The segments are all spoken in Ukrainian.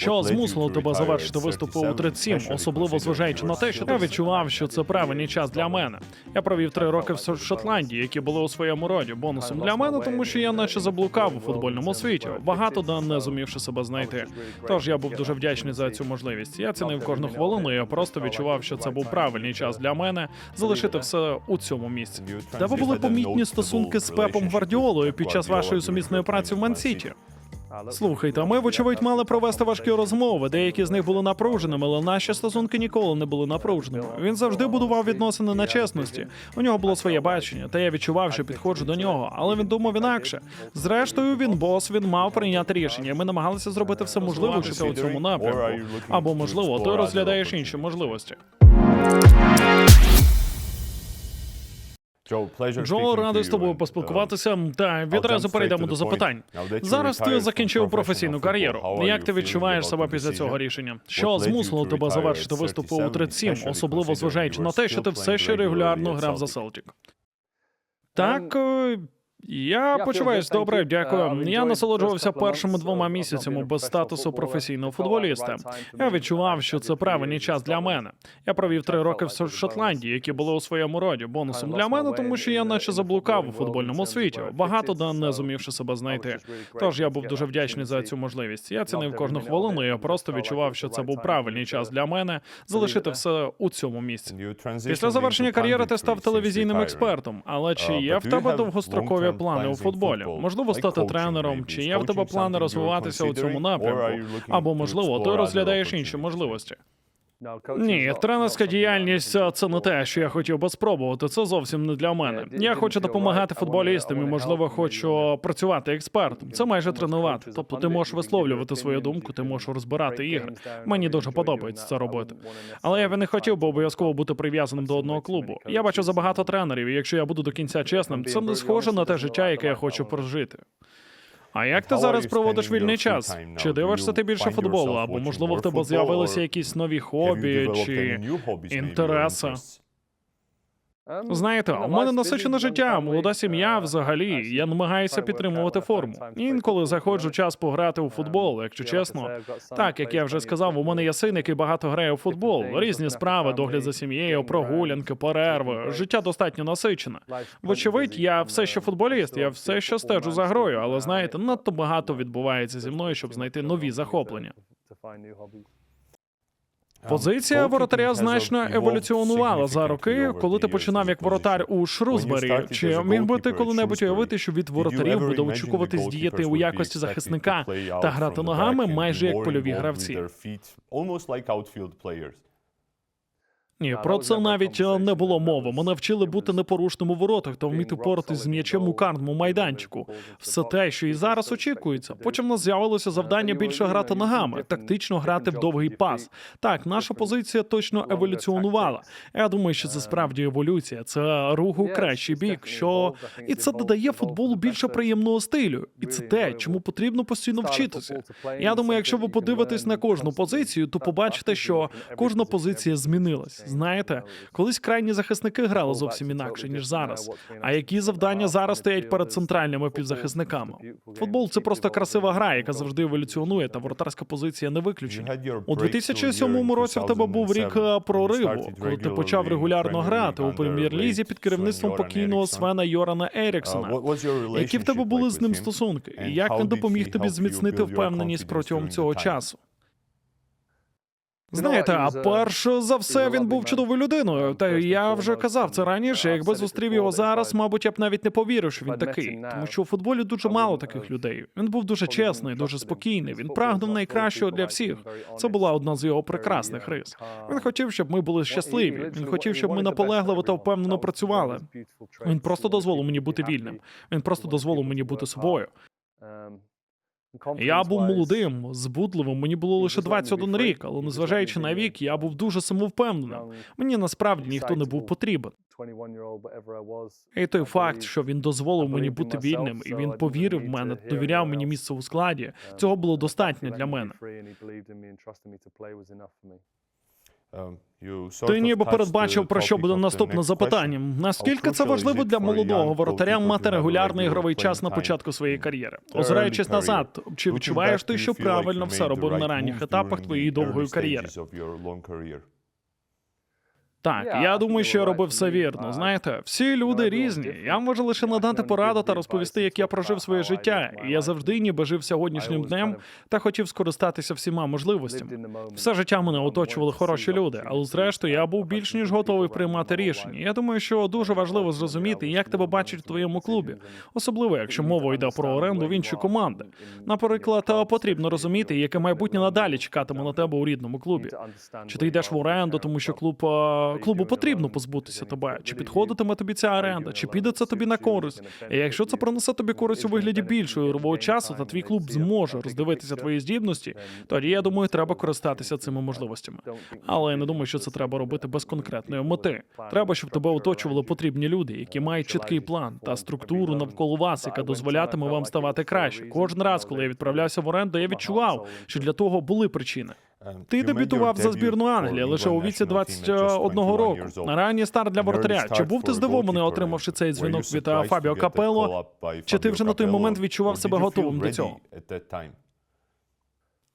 Що змусило тебе завершити виступи у 37, особливо зважаючи на те, що я відчував, що це правильний час для мене. Я провів три роки в Шотландії, які були у своєму роді. Бонусом для мене, тому що я наче заблукав у футбольному світі, багато де не зумівши себе знайти. Тож я був дуже вдячний за цю можливість. Я цінив кожну хвилину. Я просто відчував, що це був правильний час для мене залишити все у цьому місці. Тебе були помітні стосунки з Пепом Гвардіолою під час вашої сумісної праці в Мансіті. Слухайте, ми, вочевидь, мали провести важкі розмови. Деякі з них були напруженими, але наші стосунки ніколи не були напруженими. Він завжди будував відносини на чесності. У нього було своє бачення, та я відчував, що підходжу до нього, але він думав інакше. Зрештою, він бос, він мав прийняти рішення. Ми намагалися зробити все можливе, що у цьому напрямку. Або можливо, ти розглядаєш інші можливості. Джо, радий з тобою поспілкуватися. Та відразу перейдемо до запитань. Зараз ти закінчив професійну кар'єру. Як ти відчуваєш себе після цього рішення? Що змусило тебе завершити виступи у 37, особливо зважаючи на те, що ти все ще регулярно грав за Селтік? Так. Е, Я почуваюсь добре, дякую. Я насолоджувався першими двома місяцями без статусу професійного футболіста. Я відчував, що це правильний час для мене. Я провів три роки в Шотландії, які були у своєму роді. Бонусом для мене, тому що я наче заблукав у футбольному світі, багато де не зумівши себе знайти. Тож я був дуже вдячний за цю можливість. Я цінив кожну хвилину. Я просто відчував, що це був правильний час для мене залишити все у цьому місці. Після завершення кар'єри ти став телевізійним експертом. Але чи є в тебе довгострокові плани у футболі? Можливо, стати тренером, чи є в тебе плани розвиватися у цьому напрямку? Або можливо, ти розглядаєш інші можливості. Ні, тренерська діяльність це не те, що я хотів би спробувати. Це зовсім не для мене. Я хочу допомагати футболістам і, можливо, хочу працювати експертом. Це майже тренувати. Тобто, ти можеш висловлювати свою думку, ти можеш розбирати ігри. Мені дуже подобається це робити. Але я би не хотів би обов'язково бути прив'язаним до одного клубу. Я бачу забагато тренерів, і якщо я буду до кінця чесним, це не схоже на те життя, яке я хочу прожити. А як ти зараз проводиш вільний час? Чи дивишся ти більше футболу? Або можливо в тебе з'явилися якісь нові хобі чи інтереси? Знаєте, у мене насичене життя, молода сім'я взагалі. Я намагаюся підтримувати форму. Інколи заходжу час пограти у футбол, якщо чесно. Так, як я вже сказав, у мене є син, який багато грає у футбол. Різні справи, догляд за сім'єю, прогулянки, перерви. Життя достатньо насичене. Вочевидь, я все ще футболіст, я все ще стежу за грою, але знаєте, надто багато відбувається зі мною, щоб знайти нові захоплення. Позиція воротаря значно еволюціонувала за роки, коли ти починав як воротар у Шрусбері. Чи міг би ти коли-небудь уявити, що від воротарів буде очікуватись діяти у якості захисника та грати ногами майже як польові гравці? Ні, про це навіть е, не було мови. Мене вчили бути непорушним у воротах та вміти поратись з м'ячем у карному майданчику. Все те, що і зараз очікується. Потім нас з'явилося завдання більше грати ногами, тактично грати в довгий пас. Так, наша позиція точно еволюціонувала. Я думаю, що це справді еволюція. Це рух у кращий бік. Що і це додає футболу більше приємного стилю. І це те, чому потрібно постійно вчитися. Я думаю, якщо ви подивитесь на кожну позицію, то побачите, що кожна позиція змінилась. Знаєте, колись крайні захисники грали зовсім інакше ніж зараз. А які завдання зараз стоять перед центральними півзахисниками? Футбол це просто красива гра, яка завжди еволюціонує, та воротарська позиція не виключення. У 2007 році в тебе був рік е, прориву, коли ти почав регулярно грати у прем'єр-лізі під керівництвом покійного Свена Йорана Еріксона. Які в тебе були з ним стосунки? І як він допоміг тобі зміцнити впевненість протягом цього часу? Знаєте, а перш за все він був чудовою людиною. Та я вже казав це раніше. Якби зустрів його зараз, мабуть, я б навіть не повірив, що він такий. Тому що у футболі дуже мало таких людей. Він був дуже чесний, дуже спокійний. Він прагнув найкращого для всіх. Це була одна з його прекрасних рис. Він хотів, щоб ми були щасливі. Він хотів, щоб ми наполегливо та впевнено працювали. Він просто дозволив мені бути вільним. Він просто дозволив мені бути собою. Я був молодим, збудливим. Мені було лише 21 рік, але незважаючи на вік, я був дуже самовпевненим. Мені насправді ніхто не був потрібен. І той факт, що він дозволив мені бути вільним, і він повірив в мене, довіряв мені місце у складі. Цього було достатньо для мене. Ти ніби передбачив, про що буде наступне запитання. Наскільки це важливо для молодого воротаря мати регулярний ігровий час на початку своєї кар'єри? Озираючись назад, чи відчуваєш ти, що правильно все робив на ранніх етапах твоєї довгої кар'єри? Так, я думаю, що я робив все вірно. Знаєте, всі люди різні. Я можу лише надати пораду та розповісти, як я прожив своє життя. І я завжди ніби жив сьогоднішнім днем та хотів скористатися всіма можливостями. Все життя мене оточували хороші люди, але зрештою я був більш ніж готовий приймати рішення. Я думаю, що дуже важливо зрозуміти, як тебе бачать в твоєму клубі, особливо якщо мова йде про оренду в інші команди. Наприклад, потрібно розуміти, яке майбутнє надалі чекатиме на тебе у рідному клубі. Чи ти йдеш в оренду, тому що клуб клубу потрібно позбутися тебе? Чи підходитиме тобі ця оренда? Чи піде це тобі на користь? І якщо це принесе тобі користь у вигляді більшого ігрового часу, та твій клуб зможе роздивитися твої здібності, тоді я думаю, треба користатися цими можливостями. Але я не думаю, що це треба робити без конкретної мети. Треба, щоб тебе оточували потрібні люди, які мають чіткий план та структуру навколо вас, яка дозволятиме вам ставати краще. Кожен раз, коли я відправлявся в оренду, я відчував, що для того були причини. Ти дебютував за збірну Англії лише у віці 21 року. Ранній старт для воротаря. Чи був ти здивований, отримавши цей дзвінок від Фабіо Капелло? Чи ти вже на той момент відчував себе готовим до цього?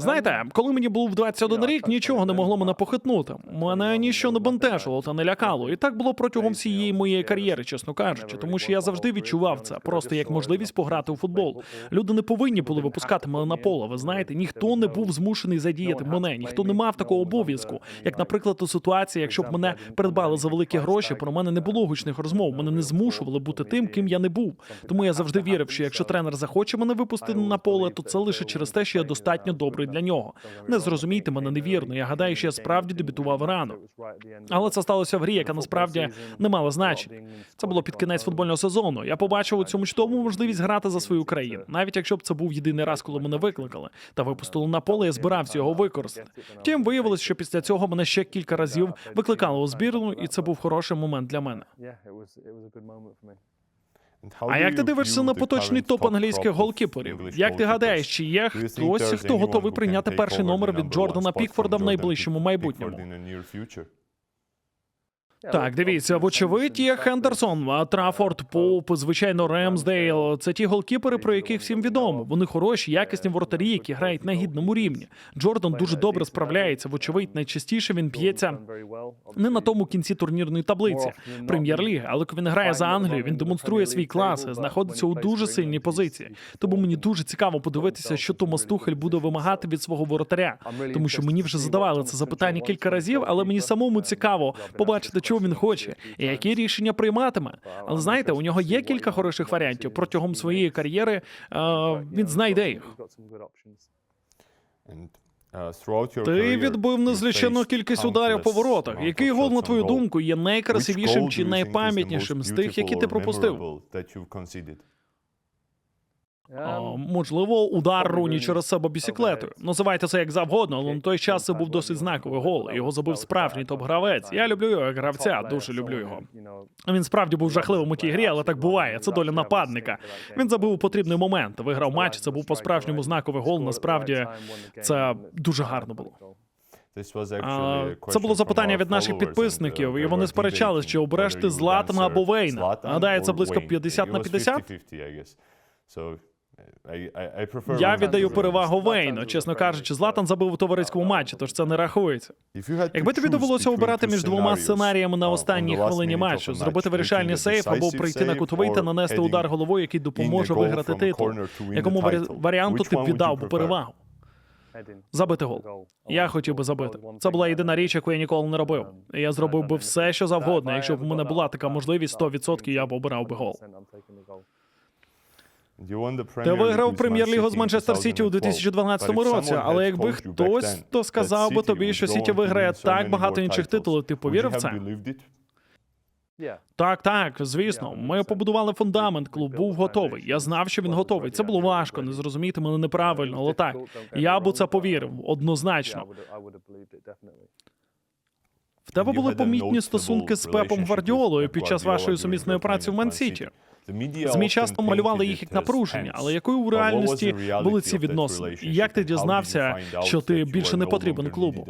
Знаєте, коли мені був 21 рік, нічого не могло мене похитнути. Мене ніщо не бентежило та не лякало. І так було протягом всієї моєї кар'єри, чесно кажучи, тому що я завжди відчував це просто як можливість пограти у футбол. Люди не повинні були випускати мене на поле. Ви знаєте, ніхто не був змушений задіяти мене, ніхто не мав такого обов'язку. Як, наприклад, у ситуації, якщо б мене придбали за великі гроші, про мене не було гучних розмов. Мене не змушували бути тим, ким я не був. Тому я завжди вірив, що якщо тренер захоче мене випустити на поле, то це лише через те, що я достатньо добрий для нього. Не зрозумійте мене невірно. Я гадаю, що я справді дебютував рано. Але це сталося в грі, яка насправді не мала значення. Це було під кінець футбольного сезону. Я побачив у цьому чудову можливість грати за свою країну, навіть якщо б це був єдиний раз, коли мене викликали та випустили на поле, я збирався його використати. Втім, виявилось, що після цього мене ще кілька разів викликали у збірну, і це був хороший момент для мене. А як ти дивишся на поточний топ англійських голкіперів? Як ти гадаєш, чи є хтось, хто готовий прийняти перший номер від Джордана Пікфорда в найближчому майбутньому? Так, дивіться, вочевидь, є Хендерсон, Трафорд, Поуп, звичайно, Ремсдейл. Це ті голкіпери, про яких всім відомо. Вони хороші, якісні воротарі, які грають на гідному рівні. Джордан дуже добре справляється. Вочевидь, найчастіше він б'ється не на тому кінці турнірної таблиці прем'єр-ліги, але коли він грає за Англію, він демонструє свій клас, знаходиться у дуже сильній позиції. Тому мені дуже цікаво подивитися, що Томас Тухель буде вимагати від свого воротаря, тому що мені вже задавали це запитання кілька разів, але мені самому цікаво побачити, чого він хоче і які рішення прийматиме. Але знаєте, у нього є кілька хороших варіантів протягом своєї кар'єри. е, Він знайде їх. Ти відбив незліченну кількість ударів по воротах. Який гол, на твою думку, є найкрасивішим чи найпам'ятнішим з тих, які ти пропустив? Можливо, удар Руні через себе бісіклетою. Називайте це як завгодно, але на той час це був досить знаковий гол. Його забив справжній топ-гравець. Я люблю його як гравця, дуже люблю його. Він справді був жахливим у тій грі, але так буває. Це доля нападника. Він забив у потрібний момент. Виграв матч. Це був по-справжньому знаковий гол. Насправді це дуже гарно було. Це було запитання від наших підписників, і вони сперечались, чи обереш ти Златана або Вейна. Гадаю, це близько 50 на 50? Я віддаю перевагу Вейну. Чесно кажучи, Златан забив у товариському матчі, тож це не рахується. Якби тобі довелося обирати між двома сценаріями на останній хвилині матчу, зробити вирішальний сейф або прийти на кутовий та нанести удар головою, який допоможе виграти титул, якому варіанту ти б віддав би перевагу? Забити гол. Я хотів би забити. Це була єдина річ, яку я ніколи не робив. Я зробив би все, що завгодно. Якщо б у мене була така можливість, 100% я б обирав би гол. Ти виграв прем'єр-лігу з Манчестер Сіті у 2012 році, але якби хтось то сказав би тобі, що Сіті виграє так багато інших титулів, ти повірив в це? Так, так, звісно. Ми побудували фундамент. Клуб був готовий. Я знав, що він готовий. Це було важко, не зрозуміти мене неправильно, але так. Я б у це повірив однозначно. В тебе були помітні стосунки з Пепом Гвардіолою під час вашої сумісної праці в Ман-Сіті. ЗМІ часто малювали їх як напруження, але якою у реальності були ці відносини? І як ти дізнався, що ти більше не потрібен клубу?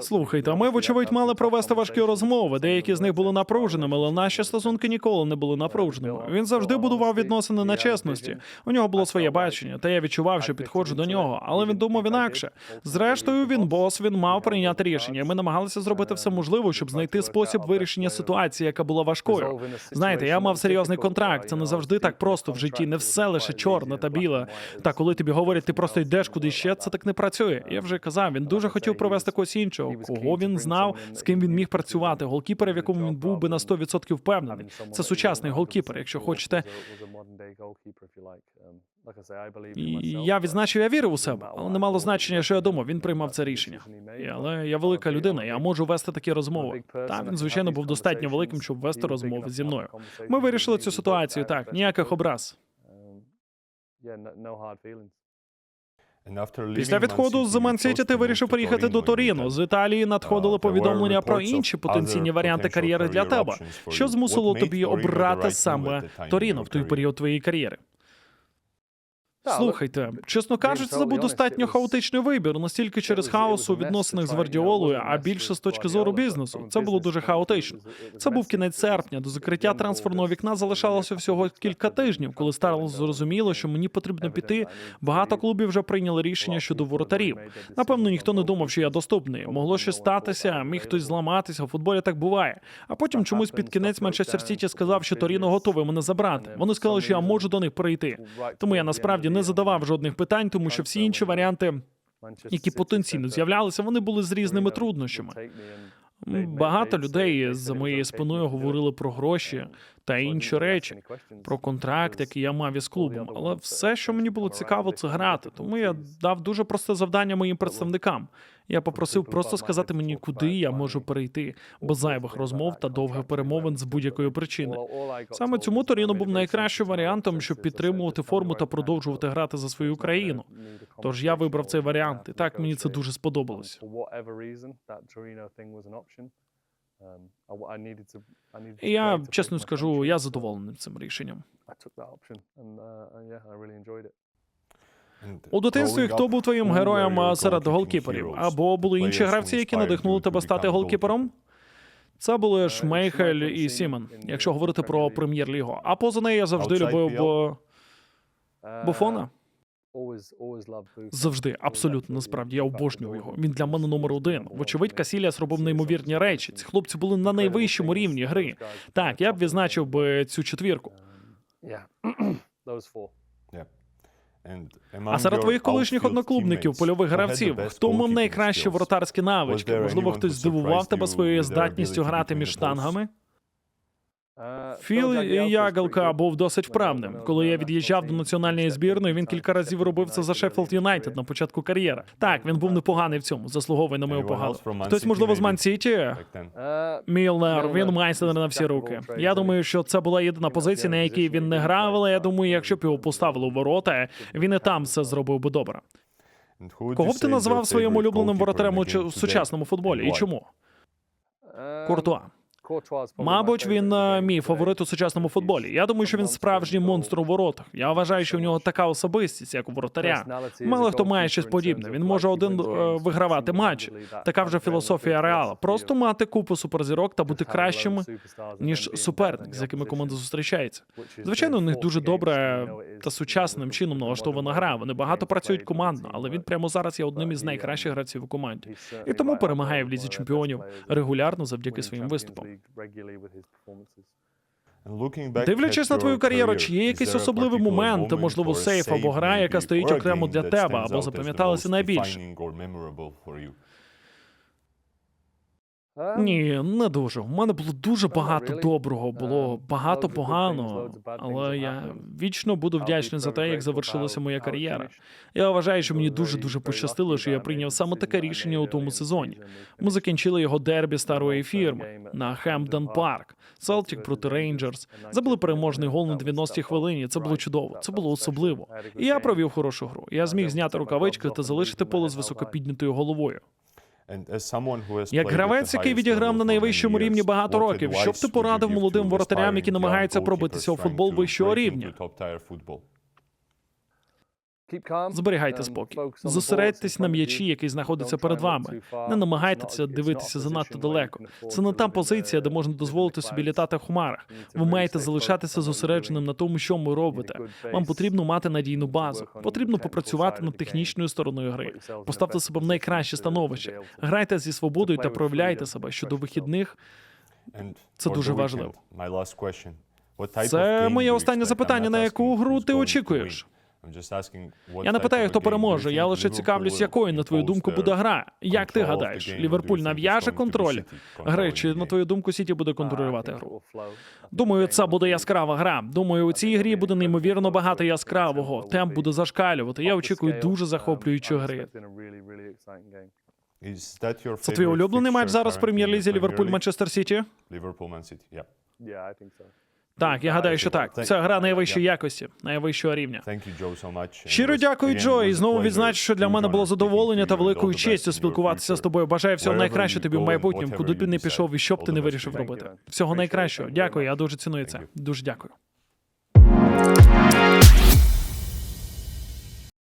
Слухайте, ми, вочевидь, мали провести важкі розмови. Деякі з них були напруженими, але наші стосунки ніколи не були напруженими. Він завжди будував відносини на чесності. У нього було своє бачення, та я відчував, що підходжу до нього, але він думав інакше. Зрештою, він бос, він мав прийняти рішення. Ми намагалися зробити все можливе, щоб знайти спосіб вирішення ситуації, яка була важкою. Знаєте, я мав серйозний контракт. Це не завжди так просто в житті. Не все лише чорне та біле. Та коли тобі говорять, ти просто йдеш куди ще, це так не працює. Я вже казав, він дуже хотів привести когось іншого, кого він знав, з ким він міг працювати. Голкіпера, в якому він був би на 100% впевнений. Це сучасний голкіпер, якщо хочете. І я відзначив, я вірив у себе, але не мало значення, що я думав. Він приймав це рішення. І, але я велика людина, я можу вести такі розмови. Та він, звичайно, був достатньо великим, щоб вести розмови зі мною. Ми вирішили цю ситуацію так, ніяких образ. Після відходу з Ман-Сіті ти вирішив приїхати до Торіно. З Італії надходили повідомлення про інші потенційні варіанти кар'єри для тебе. Що змусило тобі обрати саме Торіно в той період твоєї кар'єри? Слухайте, чесно кажучи, це був достатньо хаотичний вибір, настільки через хаос у відносинах з Гвардіолою, а більше з точки зору бізнесу. Це було дуже хаотично. Це був кінець серпня. До закриття трансферного вікна залишалося всього кілька тижнів, коли стало зрозуміло, що мені потрібно піти. Багато клубів вже прийняли рішення щодо воротарів. Напевно, ніхто не думав, що я доступний. Могло щось статися, міг хтось зламатися. У футболі так буває. А потім чомусь під кінець Манчестер Сіті сказав, що Торіно готовий мене забрати. Вони сказали, що я можу до них прийти. Тому я насправді не задавав жодних питань, тому що всі інші варіанти, які потенційно з'являлися, вони були з різними труднощами. Багато людей за моєю спиною говорили про гроші та інші речі, про контракт, який я мав із клубом. Але все, що мені було цікаво, це грати. Тому я дав дуже просте завдання моїм представникам. Я попросив просто сказати мені, куди я можу перейти, без зайвих розмов та довгих перемовин з будь-якої причини. Саме цьому Торіно був найкращим варіантом, щоб підтримувати форму та продовжувати грати за свою країну. Тож я вибрав цей варіант, і так мені це дуже сподобалось. І я чесно скажу, я задоволений цим рішенням. У дитинстві хто був твоїм героєм серед голкіперів? Або були інші гравці, які надихнули тебе стати голкіпером? Це були Шмейхель і Сімен, якщо говорити про прем'єр-лігу. А поза нею я завжди любив бо... Буфона. Завжди, абсолютно насправді я обожнюю його. Він для мене номер один. Вочевидь, Касіліас робив неймовірні речі. Ці хлопці були на найвищому рівні гри. Так, я б відзначив би цю четвірку. А серед твоїх колишніх одноклубників, польових гравців, хто мав найкращі воротарські навички? Можливо, хтось здивував тебе своєю здатністю грати між штангами? Філ Ягелка був досить вправним. Коли я від'їжджав до національної збірної, він кілька разів робив це за Шеффілд Юнайтед на початку кар'єри. Так, він був непоганий в цьому, заслуговує на мою похвалу. Хтось, можливо, з Ман-Сіті? Мілнер, він майстер на всі руки. Я думаю, що це була єдина позиція, на якій він не грав, але я думаю, якщо б його поставили у ворота, він і там все зробив би добре. Кого б ти назвав своїм улюбленим воротарем у сучасному футболі? І чому? Куртуа. Мабуть, він е, мій фаворит у сучасному футболі. Я думаю, що він справжній монстр у воротах. Я вважаю, що в нього така особистість, як у воротаря. Мало хто має щось подібне. Він може один е, вигравати матч. Така вже філософія реала. Просто мати купу суперзірок та бути кращим, ніж суперник, з якими команда зустрічається. Звичайно, у них дуже добре та сучасним чином налаштована гра. Вони багато працюють командно, але він прямо зараз є одним із найкращих гравців у команді. І тому перемагає в лізі чемпіонів регулярно завдяки своїм виступам. Дивлячись на твою кар'єру, чи є якийсь особливий момент, можливо, сейф або гра, яка стоїть окремо для тебе, або запам'яталася найбільше? Ні, не дуже. У мене було дуже багато доброго, було багато поганого, але я вічно буду вдячний за те, як завершилася моя кар'єра. Я вважаю, що мені дуже дуже пощастило, що я прийняв саме таке рішення у тому сезоні. Ми закінчили його дербі старої фірми на Хемден Парк, Селтік проти Рейнджерс. Забили переможний гол на 90-й хвилині. Це було чудово, це було особливо. І я провів хорошу гру. Я зміг зняти рукавички та залишити поле з високопіднятою головою. Як гравець, який відіграв на найвищому рівні багато років, що б ти порадив молодим воротарям, які намагаються пробитися у футбол вищого рівня? Зберігайте спокій. Зосередьтесь на м'ячі, який знаходиться перед вами. Не намагайтеся дивитися занадто далеко. Це не та позиція, де можна дозволити собі літати в хмарах. Ви маєте залишатися зосередженим на тому, що ви робите. Вам потрібно мати надійну базу. Потрібно попрацювати над технічною стороною гри. Поставте себе в найкраще становище. Грайте зі свободою та проявляйте себе щодо вихідних. Це дуже важливо. Це моє останнє запитання. На яку гру ти очікуєш? Я не питаю, хто переможе. Я лише цікавлюсь, якою, на твою думку, буде гра. Як ти гадаєш, Ліверпуль нав'яже контроль гри, чи на твою думку Сіті буде контролювати гру? Думаю, це буде яскрава гра. Думаю, у цій грі буде неймовірно багато яскравого. Темп буде зашкалювати. Я очікую дуже захоплюючої гри. Це твій улюблений матч зараз в прем'єр-лізі Ліверпуль-Манчестер Сіті? Так, я гадаю, що так. Це гра найвищої якості, найвищого рівня. Щиро дякую, Джо, і знову відзначу, що для мене було задоволення та великою честю спілкуватися з тобою. Бажаю всього найкращого тобі в майбутньому, куди б ти не пішов і що б ти не вирішив робити. Всього найкращого. Дякую, я дуже ціную це. Дуже дякую.